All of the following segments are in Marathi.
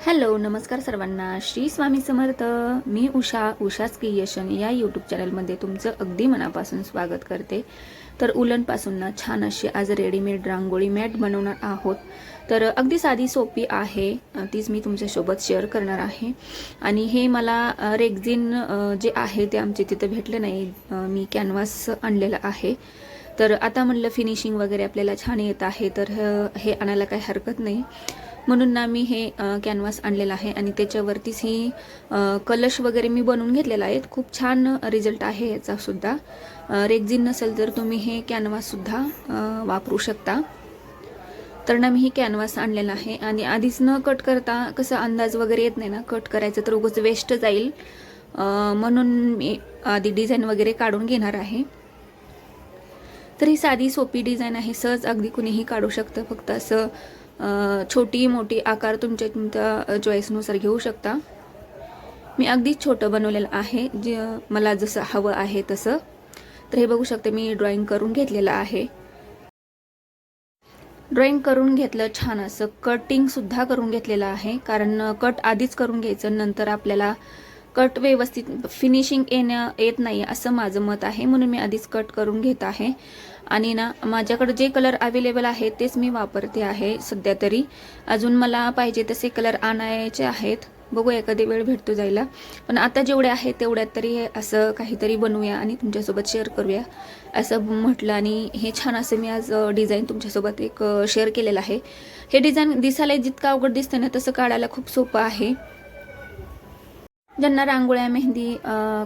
हॅलो नमस्कार सर्वांना. श्री स्वामी समर्थ. मी उषा उषाच क्रिएशन या यूट्यूब चॅनलमध्ये तुमचं अगदी मनापासून स्वागत करते. तर उलनपासून ना छान अशी आज रेडीमेड रांगोळी मॅट बनवणार आहोत. तर अगदी साधी सोपी आहे. तीच मी तुमच्यासोबत शेअर करणार आहे. आणि हे मला रेग्झिन जे आहे ते आमचे तिथं भेटलं नाही. मी कॅनव्हास आणलेलं आहे. तर आता म्हणलं फिनिशिंग वगैरे आपल्याला छान येत आहे तर हे आणायला काही हरकत नाही. म्हणून ना मी हे कॅनव्हास आणलेलं आहे आणि त्याच्यावरतीच ही कलश वगैरे मी बनवून घेतलेला आहे. खूप छान रिझल्ट आहे याचासुद्धा सुद्धा. नसेल तर तुम्ही हे कॅनव्हाससुद्धा वापरू शकता. तर ना मी ही कॅनव्हास आणलेला आहे आणि आधीच न कट करता कसं अंदाज वगैरे येत नाही ना कट करायचं तर उगंच वेस्ट जाईल. म्हणून मी आधी डिझाईन वगैरे काढून घेणार आहे. तर ही साधी सोपी डिझाईन आहे. सहज अगदी कुणीही काढू शकतं. फक्त असं छोटी मोठी आकार तुमच्या तुमच्या चॉईसनुसार घेऊ शकता. मी अगदीच छोटं बनवलेलं आहे. जे मला जसं हवं आहे तसं. तर हे बघू शकते मी ड्रॉइंग करून घेतलेलं आहे. ड्रॉइंग करून घेतलं छान असं कटिंगसुद्धा करून घेतलेलं आहे. कारण कट आधीच करून घ्यायचं नंतर आपल्याला कट व्यवस्थित फिनिशिंग येणं येत नाही असं माझं मत आहे. म्हणून मी आधीच कट करून घेत आहे. आणि ना माझ्याकडे जे कलर अवेलेबल आहेत तेच मी वापरते आहे सध्या तरी. अजून मला पाहिजे तसे कलर आणायचे आहेत. बघूया एखादी वेळ भेटतो जायला. पण आता जेवढे आहे तेवढ्यात तरी असं काहीतरी बनवूया आणि तुमच्यासोबत शेअर करूया. असं म्हटलं आणि हे छान असं मी आज डिझाईन तुमच्यासोबत एक शेअर केलेलं आहे. हे डिझाईन दिसायला जितकं अवघड दिसतं ना तसं काढायला खूप सोपं आहे. ज्यांना रांगोळ्या मेहंदी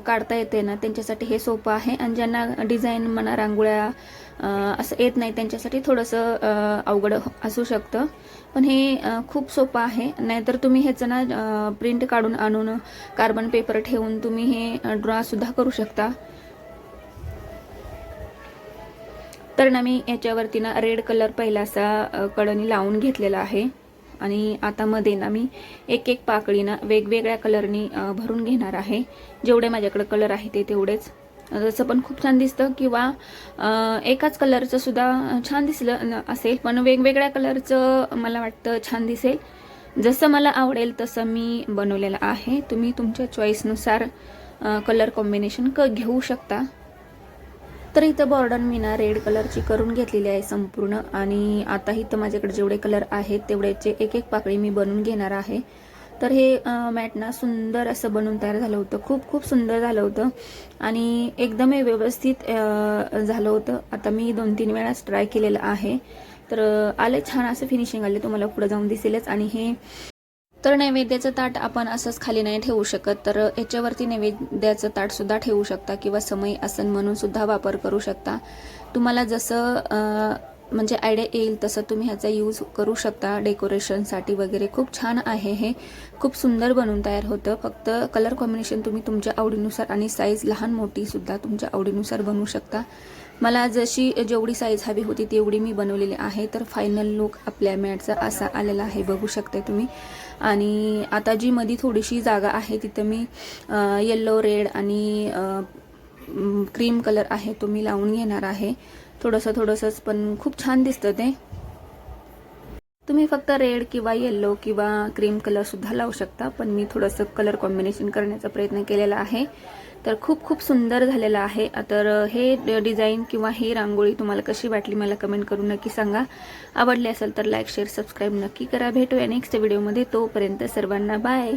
काढता येते ना त्यांच्यासाठी हे सोपं आहे. आणि ज्यांना डिझाईन म्हणा रांगोळ्या असं येत नाही त्यांच्यासाठी थोडंसं अवघड असू शकतं. पण हे खूप सोपं आहे. नाहीतर तुम्ही ह्याचं ना प्रिंट काढून आणून कार्बन पेपर ठेवून तुम्ही हे ड्रॉसुद्धा करू शकता. तर ना मी याच्यावरती ना रेड कलर पहिला असा कडनी लावून घेतलेला आहे. आणि आता मध्ये ना मी एक एक पाकळी ना वेगवेगळ्या कलरनी भरून घेणार आहे. जेवढे माझ्याकडे कलर आहे ते तेवढेच. जसं पण खूप छान दिसतं किंवा एकाच कलरचं सुद्धा छान दिसलं न- असेल पण वेगवेगळ्या कलरचं मला वाटतं छान दिसेल. जसं मला आवडेल तसं मी बनवलेलं आहे. तुम्ही तुमच्या चॉईसनुसार कलर कॉम्बिनेशन क घेऊ शकता. तर इथं बॉर्डर मी ना रेड कलरची करून घेतलेली आहे संपूर्ण. आणि आता इथं माझ्याकडे जेवढे कलर आहेत तेवढ्याचे एक एक पाकळी मी बनवून घेणार आहे. तर हे मॅट ना सुंदर असं बनवून तयार झालं होतं. खूप खूप सुंदर झालं होतं. आणि एकदम हे व्यवस्थित झालं होतं. आता मी दोन तीन वेळाच ट्राय केलेलं आहे. तर आलं आले छान असं फिनिशिंग आले तुम्हाला पुढे जाऊन दिसेलच. आणि हे तर नैवेद्याचं ताट आपण असंच खाली नाही ठेवू शकत तर याच्यावरती नैवेद्याचं ताट सुद्धा ठेवू शकता किंवा समय आसन म्हणून सुद्धा वापर करू शकता. तुम्हाला जसं म्हणजे आयडिया येईल तसं तुम्ही ह्याचा यूज करू शकता. डेकोरेशनसाठी वगैरे खूप छान आहे हे. खूप सुंदर बनवून तयार होतं. फक्त कलर कॉम्बिनेशन तुम्ही तुमच्या आवडीनुसार आणि साईज लहान मोठी सुद्धा तुमच्या आवडीनुसार बनवू शकता. मला जशी जेवढी साईज हवी होती तेवढी मी बनवलेली आहे. तर फायनल लुक आपल्या मॅटचा असा आलेला आहे. बघू शकता तुम्ही. आणि आता जी मध्ये थोडीशी जागा आहे तिथं मी येल्लो रेड आणि क्रीम कलर आहे तो मी लावून घेणार आहे. थोडंसं थोडंसंच पण खूप छान दिसतं ते. तुम्ही फक्त रेड किंवा येल्लो किंवा क्रीम कलर सुद्धा लावू शकता पण मी थोडंसं कलर कॉम्बिनेशन करण्याचा प्रयत्न केलेला आहे. तर खूप खूप सुंदर झालेलं आहे. तर हे डिझाईन किंवा ही रांगोळी तुम्हाला कशी वाटली मला कमेंट करून नक्की सांगा. आवडली असेल तर लाईक शेअर सबस्क्राईब नक्की करा. भेटूया नेक्स्ट व्हिडिओमध्ये तोपर्यंत सर्वांना बाय